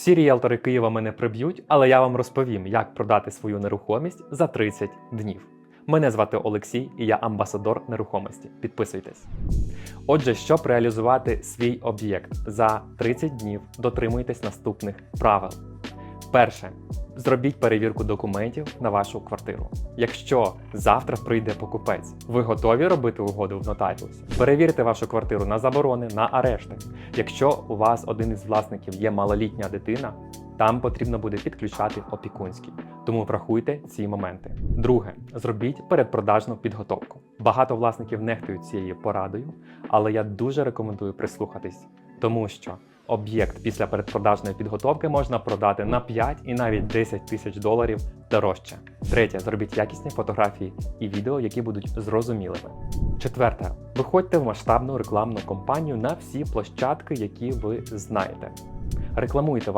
Всі ріелтори Києва мене приб'ють, але я вам розповім, як продати свою нерухомість за 30 днів. Мене звати Олексій і я амбасадор нерухомості. Підписуйтесь. Отже, щоб реалізувати свій об'єкт за 30 днів, дотримуйтесь наступних правил. Перше. Зробіть перевірку документів на вашу квартиру. Якщо завтра прийде покупець, ви готові робити угоду в нотаріусі? Перевірте вашу квартиру на заборони, на арешти. Якщо у вас один із власників є малолітня дитина, там потрібно буде підключати опікунський. Тому врахуйте ці моменти. Друге, зробіть передпродажну підготовку. Багато власників нехтують цією порадою, але я дуже рекомендую прислухатись, тому що об'єкт після передпродажної підготовки можна продати на 5 і навіть 10 тисяч доларів дорожче. Третє, зробіть якісні фотографії і відео, які будуть зрозумілими. Четверте, виходьте в масштабну рекламну кампанію на всі площадки, які ви знаєте. Рекламуйте